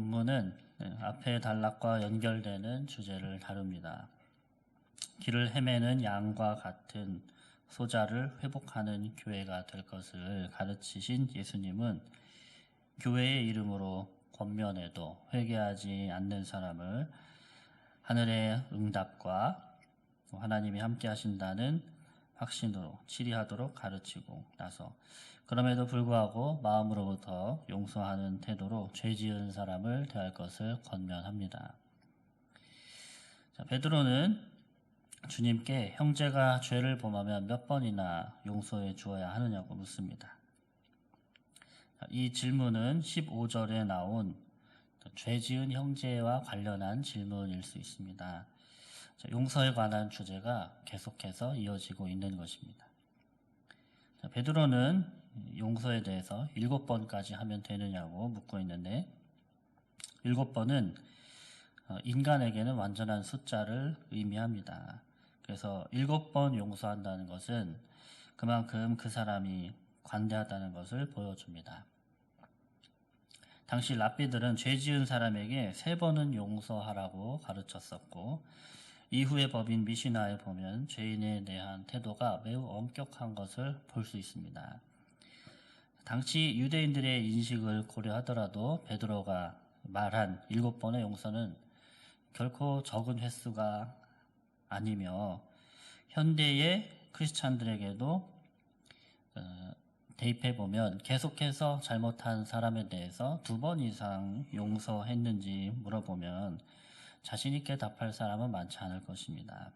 본문은 네, 앞의 단락과 연결되는 주제를 다룹니다. 길을 헤매는 양과 같은 소자를 회복하는 교회가 될 것을 가르치신 예수님은 교회의 이름으로 권면해도 회개하지 않는 사람을 하늘의 응답과 하나님이 함께 하신다는 확신으로 치리하도록 가르치고 나서 그럼에도 불구하고 마음으로부터 용서하는 태도로 죄 지은 사람을 대할 것을 권면합니다. 자, 베드로는 주님께 형제가 죄를 범하면 몇 번이나 용서해 주어야 하느냐고 묻습니다. 이 질문은 15절에 나온 죄 지은 형제와 관련한 질문일 수 있습니다. 자, 용서에 관한 주제가 계속해서 이어지고 있는 것입니다. 자, 베드로는 용서에 대해서 일곱 번까지 하면 되느냐고 묻고 있는데 일곱 번은 어, 인간에게는 완전한 숫자를 의미합니다. 그래서 일곱 번 용서한다는 것은 그만큼 그 사람이 관대하다는 것을 보여줍니다. 당시 랍비들은 죄 지은 사람에게 세 번은 용서하라고 가르쳤었고 이후의 법인 미시나에 보면 죄인에 대한 태도가 매우 엄격한 것을 볼 수 있습니다. 당시 유대인들의 인식을 고려하더라도 베드로가 말한 일곱 번의 용서는 결코 적은 횟수가 아니며 현대의 크리스찬들에게도 어, 대입해 보면 계속해서 잘못한 사람에 대해서 두 번 이상 용서했는지 물어보면 자신 있게 답할 사람은 많지 않을 것입니다.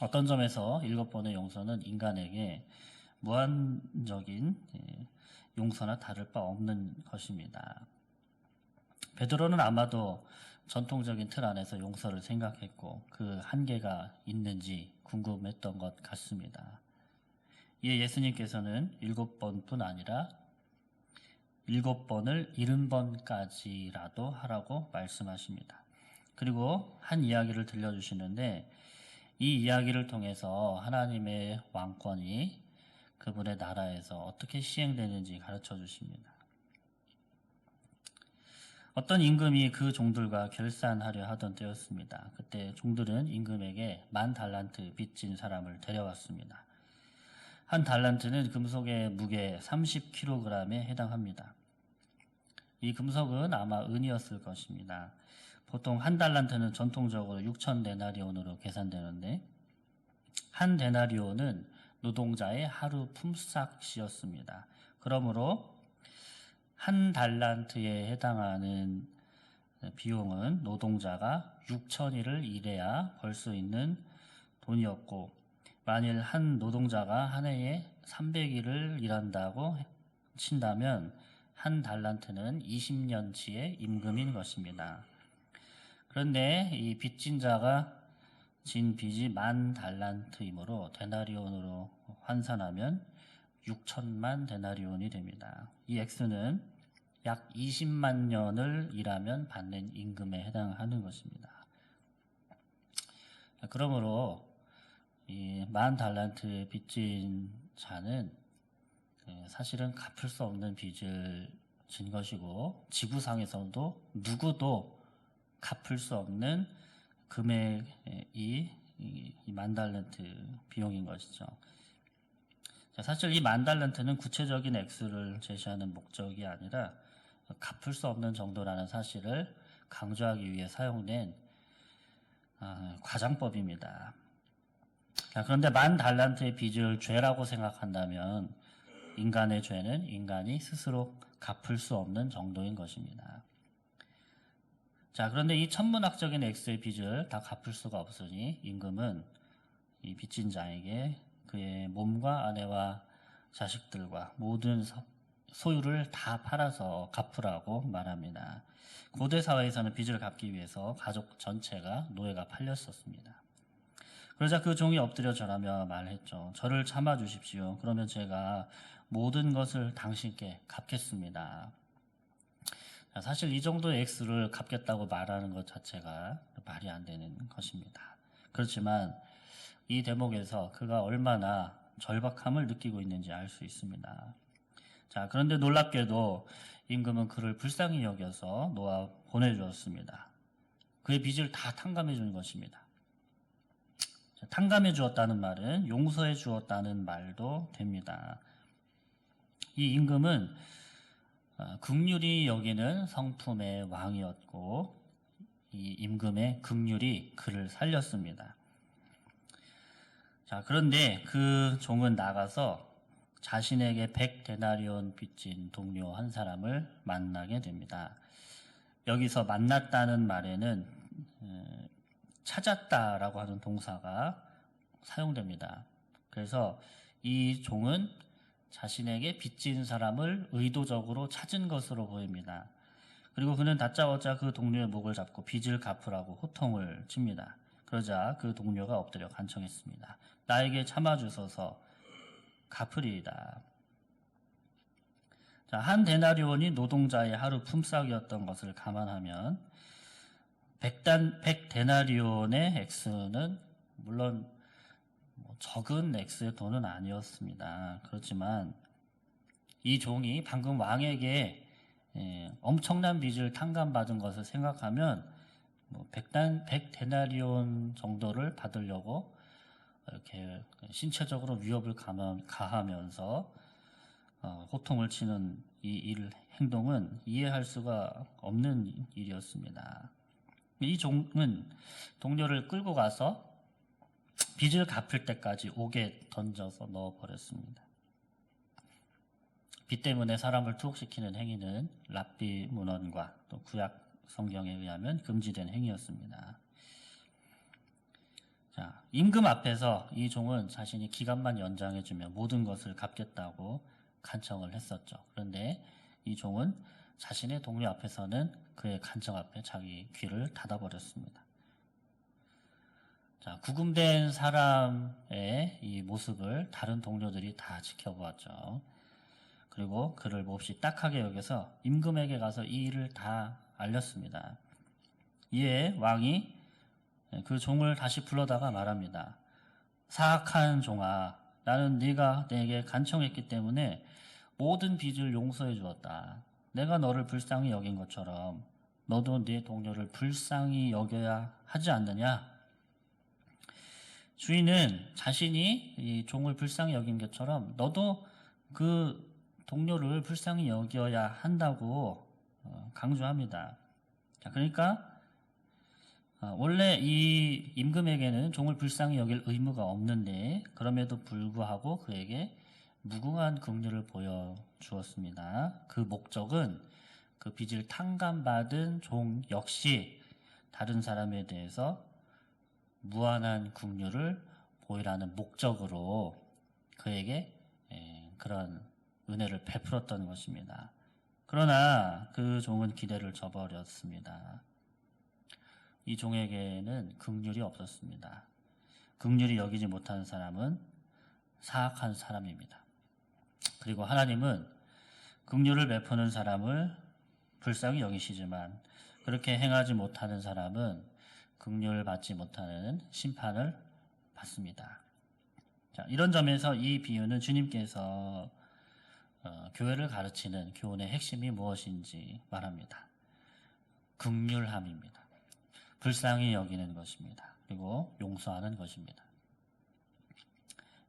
어떤 점에서 일곱 번의 용서는 인간에게 무한적인 예, 용서나 다를 바 없는 것입니다. 베드로는 아마도 전통적인 틀 안에서 용서를 생각했고 그 한계가 있는지 궁금했던 것 같습니다. 이에 예수님께서는 일곱 번뿐 아니라 일곱 번을 일흔 번까지라도 하라고 말씀하십니다. 그리고 한 이야기를 들려주시는데 이 이야기를 통해서 하나님의 왕권이 그분의 나라에서 어떻게 시행되는지 가르쳐 주십니다. 어떤 임금이 그 종들과 결산하려 하던 때였습니다. 그때 종들은 임금에게 만 달란트 빚진 사람을 데려왔습니다. 한 달란트는 금속의 무게 30kg에 해당합니다. 이 금속은 아마 은이었을 것입니다. 보통 한 달란트는 전통적으로 6천 데나리온으로 계산되는데 한 데나리온은 노동자의 하루 품삯이었습니다. 그러므로 한 달란트에 해당하는 비용은 노동자가 6천일을 일해야 벌 수 있는 돈이었고 만일 한 노동자가 한 해에 300일을 일한다고 친다면 한 달란트는 20년치의 임금인 것입니다. 그런데 이 빚진 자가 진 빚이 만 달란트이므로 데나리온으로 환산하면 6천만 데나리온이 됩니다. 이 액수는 약 20만 년을 일하면 받는 임금에 해당하는 것입니다. 그러므로 이 만 달란트 빚진 자는 사실은 갚을 수 없는 빚을 진 것이고 지구상에서도 누구도 갚을 수 없는 금액이 만 달란트 비용인 것이죠. 사실 이만 달란트는 구체적인 액수를 제시하는 목적이 아니라 갚을 수 없는 정도라는 사실을 강조하기 위해 사용된 아, 과장법입니다. 그런데 만 달란트의 빚을 죄라고 생각한다면 인간의 죄는 인간이 스스로 갚을 수 없는 정도인 것입니다. 자, 그런데 이 천문학적인 X의 빚을 다 갚을 수가 없으니 임금은 이 빚진 자에게 그의 몸과 아내와 자식들과 모든 소유를 다 팔아서 갚으라고 말합니다. 고대 사회에서는 빚을 갚기 위해서 가족 전체가 노예가 팔렸었습니다. 그러자 그 종이 엎드려 절하며 말했죠. 저를 참아 주십시오. 그러면 제가 모든 것을 당신께 갚겠습니다. 사실 이 정도의 액수를 갚겠다고 말하는 것 자체가 말이 안 되는 것입니다. 그렇지만 이 대목에서 그가 얼마나 절박함을 느끼고 있는지 알 수 있습니다. 자, 그런데 놀랍게도 임금은 그를 불쌍히 여겨서 노아 보내주었습니다. 그의 빚을 다 탕감해 준 것입니다. 자, 탕감해 주었다는 말은 용서해 주었다는 말도 됩니다. 이 임금은 어, 극률이 여기는 성품의 왕이었고 이 임금의 극률이 그를 살렸습니다. 자, 그런데 그 종은 나가서 자신에게 백 데나리온 빚진 동료 한 사람을 만나게 됩니다. 여기서 만났다는 말에는 에, 찾았다라고 하는 동사가 사용됩니다. 그래서 이 종은 자신에게 빚진 사람을 의도적으로 찾은 것으로 보입니다. 그리고 그는 다짜고짜 그 동료의 목을 잡고 빚을 갚으라고 호통을 칩니다. 그러자 그 동료가 엎드려 간청했습니다. 나에게 참아주소서 갚으리이다. 자, 한 데나리온이 노동자의 하루 품삯이었던 것을 감안하면 백단 백 데나리온의 액수는 물론 뭐 적은 액수의 돈은 아니었습니다. 그렇지만 이 종이 방금 왕에게 예, 엄청난 빚을 탕감받은 것을 생각하면 뭐 백단 백 데나리온 정도를 받으려고 이렇게 신체적으로 위협을 가하면서 어, 호통을 치는 이 일, 행동은 이해할 수가 없는 일이었습니다. 이 종은 동료를 끌고 가서 빚을 갚을 때까지 옥에 던져서 넣어버렸습니다. 빚 때문에 사람을 투옥시키는 행위는 랍비 문헌과 또 구약 성경에 의하면 금지된 행위였습니다. 자, 임금 앞에서 이 종은 자신이 기간만 연장해주면 모든 것을 갚겠다고 간청을 했었죠. 그런데 이 종은 자신의 동료 앞에서는 그의 간청 앞에 자기 귀를 닫아버렸습니다. 자, 구금된 사람의 이 모습을 다른 동료들이 다 지켜보았죠. 그리고 그를 몹시 딱하게 여겨서 임금에게 가서 이 일을 다 알렸습니다. 이에 왕이 그 종을 다시 불러다가 말합니다. 사악한 종아, 나는 네가 내게 간청했기 때문에 모든 빚을 용서해 주었다. 내가 너를 불쌍히 여긴 것처럼 너도 네 동료를 불쌍히 여겨야 하지 않느냐? 주인은 자신이 이 종을 불쌍히 여긴 것처럼 너도 그 동료를 불쌍히 여겨야 한다고 어, 강조합니다. 자, 그러니까 어, 원래 이 임금에게는 종을 불쌍히 여길 의무가 없는데 그럼에도 불구하고 그에게 무궁한 긍휼을 보여 주었습니다. 그 목적은 그 빚을 탕감받은 종 역시 다른 사람에 대해서 무한한 긍휼을 보이라는 목적으로 그에게 에, 그런 은혜를 베풀었던 것입니다. 그러나 그 종은 기대를 저버렸습니다. 이 종에게는 긍휼이 없었습니다. 긍휼이 여기지 못하는 사람은 사악한 사람입니다. 그리고 하나님은 긍휼을 베푸는 사람을 불쌍히 여기시지만 그렇게 행하지 못하는 사람은 긍휼을 받지 못하는 심판을 받습니다. 자, 이런 점에서 이 비유는 주님께서 어, 교회를 가르치는 교훈의 핵심이 무엇인지 말합니다. 극률함입니다. 불쌍히 여기는 것입니다. 그리고 용서하는 것입니다.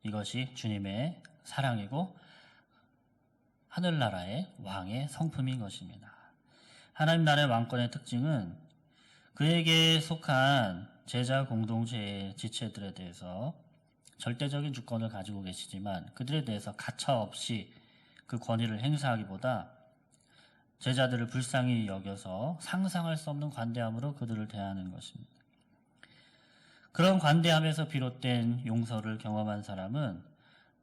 이것이 주님의 사랑이고 하늘나라의 왕의 성품인 것입니다. 하나님 나라의 왕권의 특징은 그에게 속한 제자 공동체의 지체들에 대해서 절대적인 주권을 가지고 계시지만 그들에 대해서 가차 없이 그 권위를 행사하기보다 제자들을 불쌍히 여겨서 상상할 수 없는 관대함으로 그들을 대하는 것입니다. 그런 관대함에서 비롯된 용서를 경험한 사람은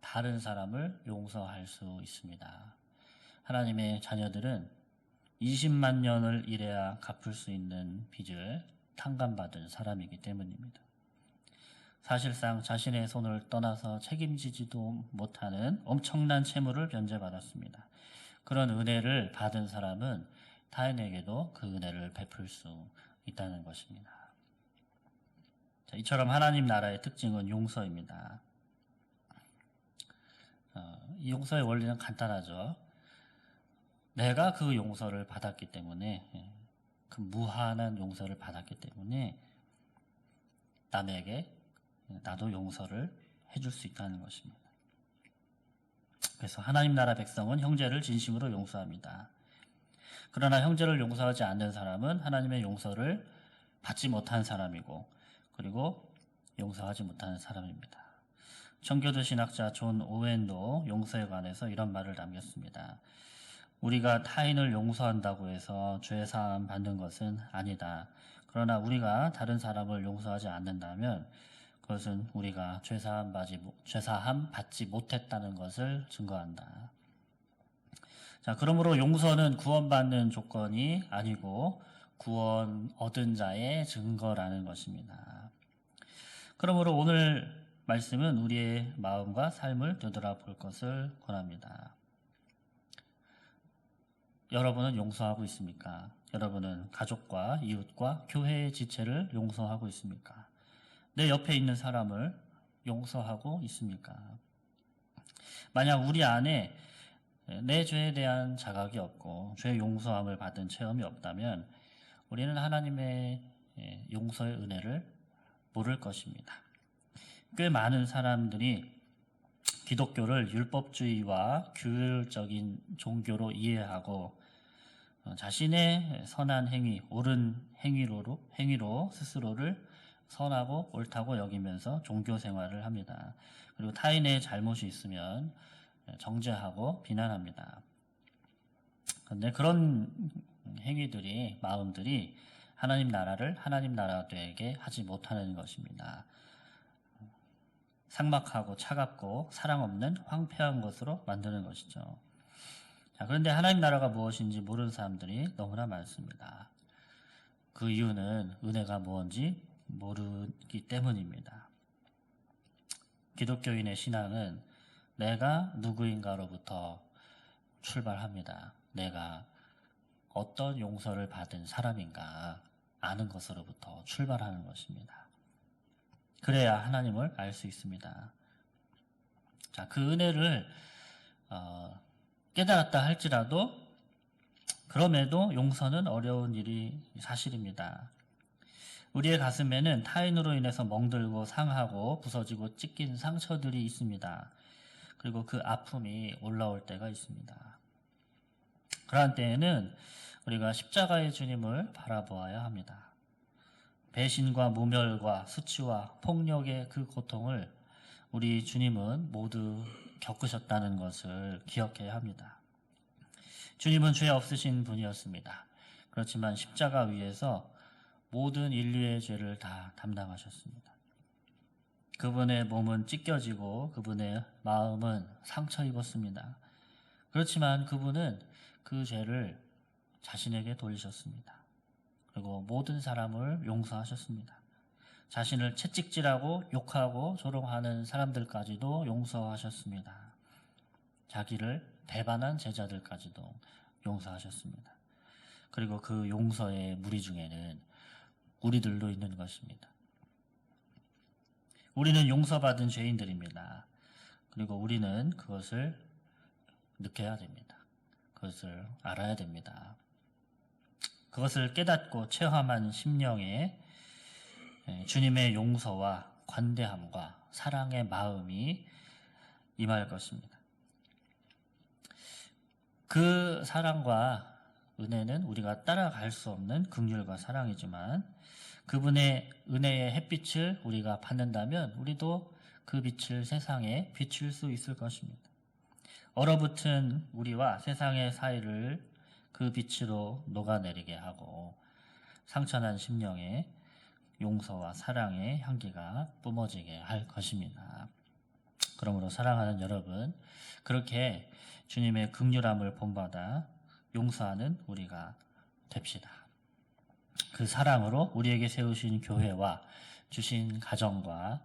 다른 사람을 용서할 수 있습니다. 하나님의 자녀들은 20만 년을 일해야 갚을 수 있는 빚을 탕감받은 사람이기 때문입니다. 사실상 자신의 손을 떠나서 책임지지도 못하는 엄청난 채무를 변제받았습니다. 그런 은혜를 받은 사람은 타인에게도 그 은혜를 베풀 수 있다는 것입니다. 자, 이처럼 하나님 나라의 특징은 용서입니다. 어, 이 용서의 원리는 간단하죠. 내가 그 용서를 받았기 때문에 예, 그 무한한 용서를 받았기 때문에 남에게 나도 용서를 해줄 수 있다는 것입니다. 그래서 하나님 나라 백성은 형제를 진심으로 용서합니다. 그러나 형제를 용서하지 않는 사람은 하나님의 용서를 받지 못한 사람이고 그리고 용서하지 못하는 사람입니다. 청교도 신학자 존 오웬도 용서에 관해서 이런 말을 남겼습니다. 우리가 타인을 용서한다고 해서 죄 사함 받는 것은 아니다. 그러나 우리가 다른 사람을 용서하지 않는다면 그것은 우리가 죄 사함 받지 죄 사함 받지 못했다는 것을 증거한다. 자, 그러므로 용서는 구원받는 조건이 아니고 구원 얻은 자의 증거라는 것입니다. 그러므로 오늘 말씀은 우리의 마음과 삶을 되돌아 볼 것을 권합니다. 여러분은 용서하고 있습니까? 여러분은 가족과 이웃과 교회의 지체를 용서하고 있습니까? 내 옆에 있는 사람을 용서하고 있습니까? 만약 우리 안에 내 죄에 대한 자각이 없고 죄 용서함을 받은 체험이 없다면 우리는 하나님의 예, 용서의 은혜를 모를 것입니다. 꽤 많은 사람들이 기독교를 율법주의와 규율적인 종교로 이해하고 어, 자신의 선한 행위, 옳은 행위로, 행위로 스스로를 선하고 옳다고 여기면서 종교 생활을 합니다. 그리고 타인의 잘못이 있으면 정죄하고 비난합니다. 그런데 그런 행위들이, 마음들이 하나님 나라를 하나님 나라 되게 하지 못하는 것입니다. 삭막하고 차갑고 사랑 없는 황폐한 것으로 만드는 것이죠. 자, 그런데 하나님 나라가 무엇인지 모르는 사람들이 너무나 많습니다. 그 이유는 은혜가 무엇인지 모르기 때문입니다. 기독교인의 신앙은 내가 누구인가로부터 출발합니다. 내가 어떤 용서를 받은 사람인가 아는 것으로부터 출발하는 것입니다. 그래야 하나님을 알 수 있습니다. 자, 그 은혜를 어, 깨달았다 할지라도 그럼에도 용서는 어려운 일이 사실입니다. 우리의 가슴에는 타인으로 인해서 멍들고 상하고 부서지고 찢긴 상처들이 있습니다. 그리고 그 아픔이 올라올 때가 있습니다. 그러한 때에는 우리가 십자가의 주님을 바라보아야 합니다. 배신과 무멸과 수치와 폭력의 그 고통을 우리 주님은 모두 겪으셨다는 것을 기억해야 합니다. 주님은 죄 없으신 분이었습니다. 그렇지만 십자가 위에서 모든 인류의 죄를 다 담당하셨습니다. 그분의 몸은 찢겨지고 그분의 마음은 상처 입었습니다. 그렇지만 그분은 그 죄를 자신에게 돌리셨습니다. 그리고 모든 사람을 용서하셨습니다. 자신을 채찍질하고 욕하고 조롱하는 사람들까지도 용서하셨습니다. 자기를 배반한 제자들까지도 용서하셨습니다. 그리고 그 용서의 무리 중에는 우리들도 있는 것입니다. 우리는 용서받은 죄인들입니다. 그리고 우리는 그것을 느껴야 됩니다. 그것을 알아야 됩니다. 그것을 깨닫고 체험한 심령에 예, 주님의 용서와 관대함과 사랑의 마음이 임할 것입니다. 그 사랑과 은혜는 우리가 따라갈 수 없는 긍휼과 사랑이지만 그분의 은혜의 햇빛을 우리가 받는다면 우리도 그 빛을 세상에 비출 수 있을 것입니다. 얼어붙은 우리와 세상의 사이를 그 빛으로 녹아내리게 하고 상처난 심령에 용서와 사랑의 향기가 뿜어지게 할 것입니다. 그러므로 사랑하는 여러분, 그렇게 주님의 극률함을 본받아 용서하는 우리가 됩시다. 그 사랑으로 우리에게 세우신 교회와 주신 가정과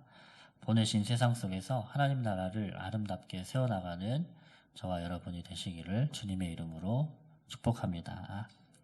보내신 세상 속에서 하나님 나라를 아름답게 세워나가는 저와 여러분이 되시기를 주님의 이름으로 축복합니다.